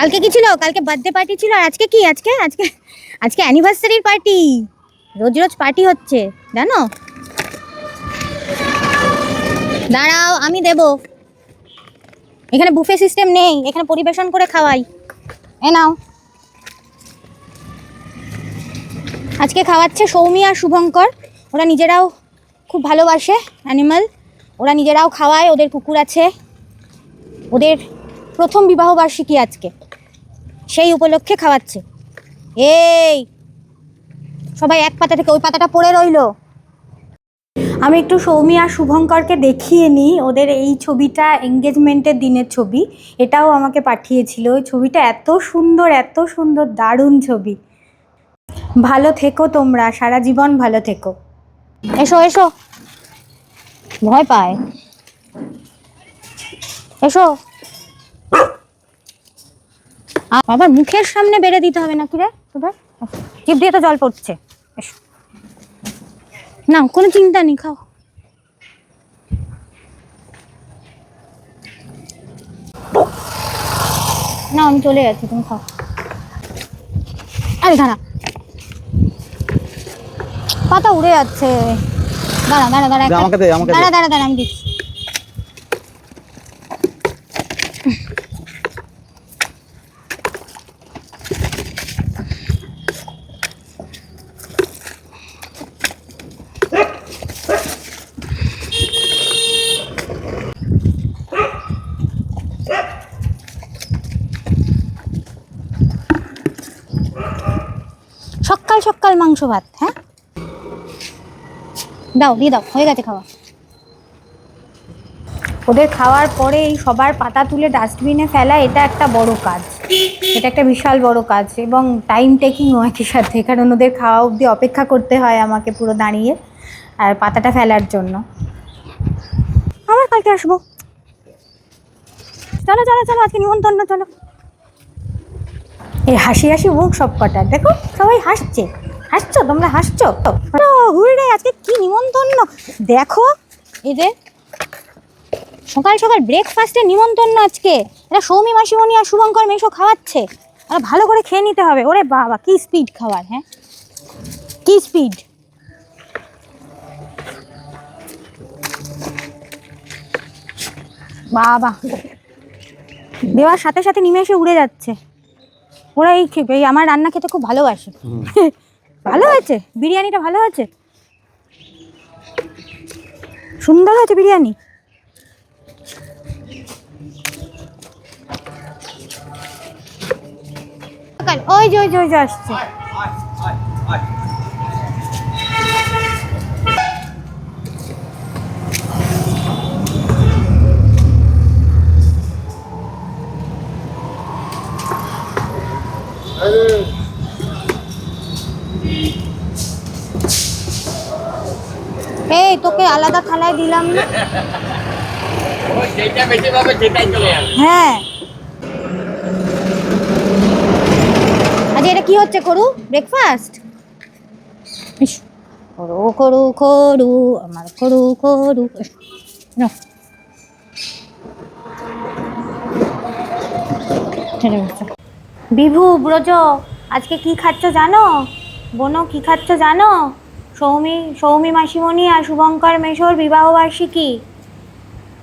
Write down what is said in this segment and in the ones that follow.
কালকে কি ছিল? কালকে বার্থডে পার্টি ছিল আর আজকে কি? আজকে আজকে আজকে অ্যানিভার্সারির পার্টি রোজ রোজ পার্টি হচ্ছে, জানো? দাঁড়াও, আমি দেব। এখানে বুফে সিস্টেম নেই, এখানে পরিবেশন করে খাওয়াই। এ নাও। আজকে খাওয়াচ্ছে সৌমি আর শুভঙ্কর। ওরা নিজেরাও খুব ভালোবাসে অ্যানিমাল ওরা নিজেরাও খাওয়ায়, ওদের কুকুর আছে। ওদের প্রথম বিবাহবার্ষিকী আজকে। সেই উপলক্ষে খাওয়াচ্ছে। এই সবাই এক পাতা থেকে ওই পাতাটা পড়ে রইল। আমি একটু সৌমি আর শুভঙ্করকে দেখিয়ে নিই ওদের এই ছবিটা এঙ্গেজমেন্টের দিনের ছবি। এটাও আমাকে পাঠিয়েছিল। ওই ছবিটা এত সুন্দর এত সুন্দর দারুণ ছবি। ভালো থেকো তোমরা সারা জীবন ভালো থেকো। এসো এসো। ভয় পায়। এসো। আবার মুখের সামনে বেড়ে দিতে হবে নাকি রে? তোদের জিভ দিয়ে তো জল পড়ছে। না কোনো চিন্তা নেই খাও। না আমি চলে যাচ্ছি তুমি খাও। আরে দাঁড়া। পাতা উড়ে যাচ্ছে। দাঁড়া দাঁড়া দাঁড়া। দাঁড়া দাঁড়া দাঁড়া আমি দিচ্ছি। সকাল সকাল মাংস ভাত হ্যাঁ? দাও, দিয়ে দাও, হয়ে গেছে খাওয়া। ওদের খাওয়ার পরে এই সবার পাতা তুলে ডাস্টবিনে ফেলা, এটা একটা বড় কাজ। এটা একটা বিশাল বড় কাজ এবং টাইম টেকিংও একই সাথে, কারণ ওদের খাওয়া অবধি অপেক্ষা করতে হয় আমাকে পুরো দাঁড়িয়ে আর পাতাটা ফেলার জন্য। আবার কালকে আসব। চলো চলো চলো, আজকে নিমন্ত্রণ, চলো। এই হাসি হাসি মুখ সব কটা দেখো, সবাই হাসছে। হাসছো? তোমরা হাসছো? তো হুররে, আজকে কি নিমন্ত্রণ? দেখো এদের সকাল সকাল ব্রেকফাস্টে নিমন্ত্রণ আজকে। এটা সৌমি মাসিমণি আর শুভঙ্কর মেশো খাওয়াচ্ছে। আর ভালো করে খেয়ে নিতে হবে। ওরে বাবা, কি স্পিড খাওয়ার হ্যাঁ? কি স্পিড বাবা, দেওয়ার সাথে সাথে নিমেষে উড়ে যাচ্ছে। ওরা এই এই আমার রান্না খেতে খুব ভালোবাসে। ভালো আছে বিরিয়ানিটা ভালো আছে। সুন্দর হয়েছে বিরিয়ানি। ওই যে ওই যে ওই যে আসছে। এই, তোকে আলাদা থালায় দিলাম না। হ্যাঁ। আজ এটা কি হচ্ছে করু? ব্রেকফাস্ট করু করু করু, আমার করু করু। নাও। বিভু, ব্রজ, আজকে কি খাচ্ছ জানো? বোনো, কি খাচ্ছ জানো? সৌমি সৌমি মাসিমণি আর শুভঙ্কর মেশোর বিবাহবার্ষিকী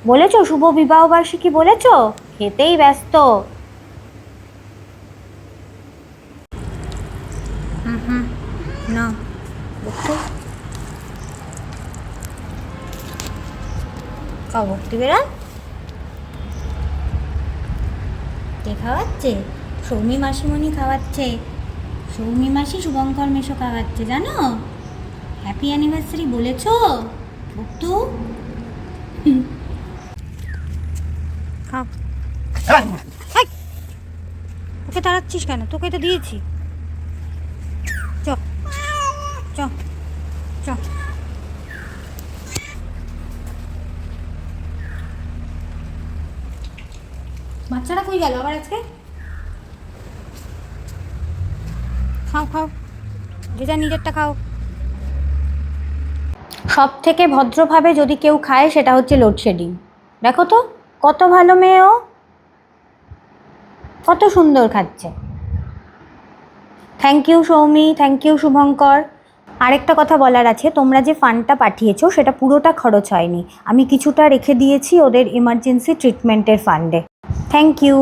বলেছ, শুভ বিবাহবার্ষিকী বলেছ? খেতেই ব্যস্ত। না কে খাওয়াচ্ছে? সৌমি মাসিমণি খাওয়াচ্ছে। সৌমি মাসি শুভঙ্কর মেশো খাওয়াচ্ছে জানো? হ্যাপি অ্যানিভার্সারি বলেছ? ভক্তু! ওকে তাড়াচ্ছিস কেন? তোকে তো দিয়েছি। চ। চ। চ। বাচ্চারা কই গেল আবার আজকে? খাও খাও। যে যা নিজেরটা খাও। সব থেকে ভদ্রভাবে যদি কেউ খায়, সেটা হচ্ছে লোডশেডিং দেখো তো, কত ভালো মেয়ে ও। কত সুন্দর খাচ্ছে। Thank you Soumi. Thank you Shubhankar. আরেকটা কথা বলার আছে, তোমরা যে ফান্ডটা পাঠিয়েছো, সেটা পুরোটা খরচ হয়নি। আমি কিছুটা রেখে দিয়েছি ওদের ইমার্জেন্সি ট্রিটমেন্টের ফান্ডে থ্যাংক ইউ